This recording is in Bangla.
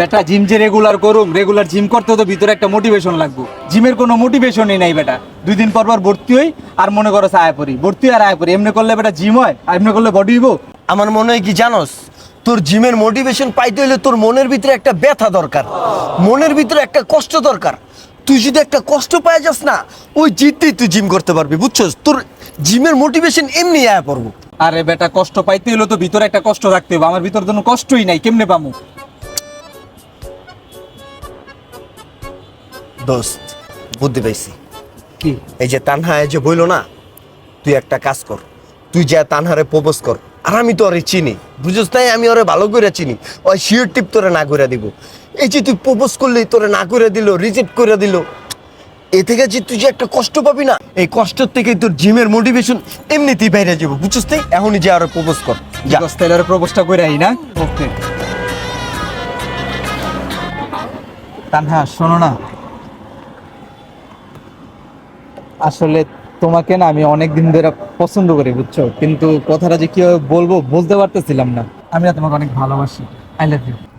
বেটা জিম যে রেগুলার করুম রেগুলার জিম করতে তো ভিতরে একটা মোটিভেশন লাগবে। জিমের কোনো মোটিভেশনই নাই বেটা। দুই দিন পর পর ভর্তি হই আর মনে করো আয় পড়ি। ভর্তি আর আয় পড়ি। এমনি করলে বেটা জিম হয় আর এমনি করলে বডি হইব? আমার মনে হয় কি জানোস? তোর জিমের মোটিভেশন পাইতে হলে তোর মনের ভিতরে একটা ব্যথা দরকার। মনের ভিতরে একটা কষ্ট দরকার। তুই যদি একটা কষ্ট পাই যাস না ওই জিততেই তুই জিম করতে পারবি বুঝছস? তোর জিমের মোটিভেশন এমনি আয়া পড়ব। আরে বেটা কষ্ট পাইতে হলে তো ভিতরে একটা কষ্ট রাখতে হবে আমার ভিতরে কোনো কষ্টই নাই কেমনে পামু? দোস্ত বুদ্ধি পাইছি। কি? এই যে তানহা এই যে বইলো না তুই একটা কাজ কর তুই যা তানহারে প্রপোজ কর। আর আমি তো ওরে চিনি বুঝছ তাই আমি ওরে ভালো করে চিনি। ওই শিওর টিপ তোরে না করে দিব। এই যে তুই প্রপোজ করলি তোরে না করে দিল রিজেক্ট করে দিল। এ থেকে যে তুই যে একটা কষ্ট পাবি না এই কষ্টের থেকে তোর জিমের মোটিভেশন এমনিতেই বাইরে যাব বুঝছিস তাই এখনই যে আরও প্রপোজ কর যা। টেলারের প্রপোজটা করে আই না? ওকে। তানহা শোনো না আসলে তোমাকে না আমি অনেক দিন ধরে পছন্দ করি, বুঝছ? কিন্তু কথাটা যে কীভাবে বলব বলতে পারতেছিলাম না। আমি না তোমাকে অনেক ভালোবাসি। I love you